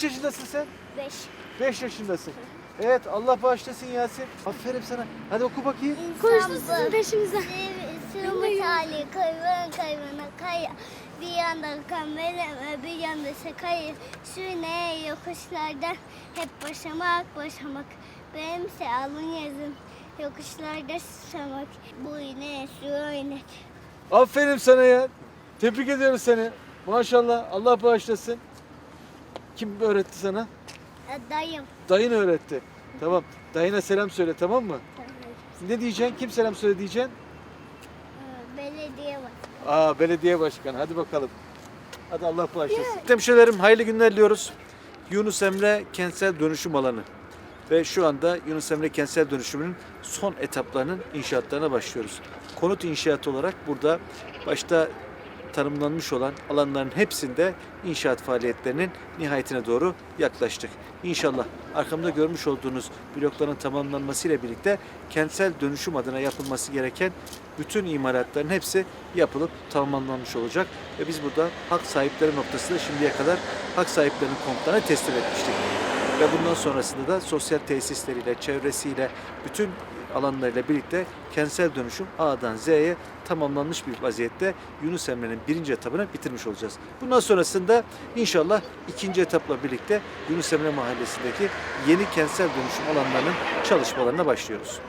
Kaç yaşındasın sen? 5. 5 yaşındasın. Evet Allah bağışlasın Yasin. Aferin sana. Hadi oku bakayım. Koştu sizin peşinizden. Sığmı tali kayvan kayvana kaya. Bir yanda kamerama bir yanda sakayı. Şu ne yokuşlardan hep başamak başamak. Benimse alın yazım. Yokuşlarda susamak. Bu yine şu oynak. Aferin sana ya. Tebrik ediyoruz seni. Maşallah Allah bağışlasın. Kim öğretti sana? E, Dayım. Dayın öğretti. Tamam. Dayına selam söyle tamam mı? Ne diyeceksin? Kim selam söyle diyeceksin? E, Belediye var. Aa belediye başkanı. Hadi bakalım. Hadi Allah bağışlasın. Hemşirelerim hayırlı günler diliyoruz. Yunus Emre kentsel dönüşüm alanı. Ve şu anda Yunus Emre kentsel dönüşümünün son etaplarının inşaatlarına başlıyoruz. Konut inşaatı olarak burada başta tanımlanmış olan alanların hepsinde inşaat faaliyetlerinin nihayetine doğru yaklaştık. İnşallah arkamda görmüş olduğunuz blokların tamamlanmasıyla birlikte kentsel dönüşüm adına yapılması gereken bütün imalatların hepsi yapılıp tamamlanmış olacak. Ve biz burada hak sahipleri noktasında şimdiye kadar hak sahiplerinin konutlarına teslim etmiştik. Ve bundan sonrasında da sosyal tesisleriyle, çevresiyle, bütün alanlarıyla birlikte kentsel dönüşüm A'dan Z'ye tamamlanmış bir vaziyette Yunus Emre'nin birinci etabını bitirmiş olacağız. Bundan sonrasında inşallah ikinci etapla birlikte Yunus Emre Mahallesi'ndeki yeni kentsel dönüşüm alanlarının çalışmalarına başlıyoruz.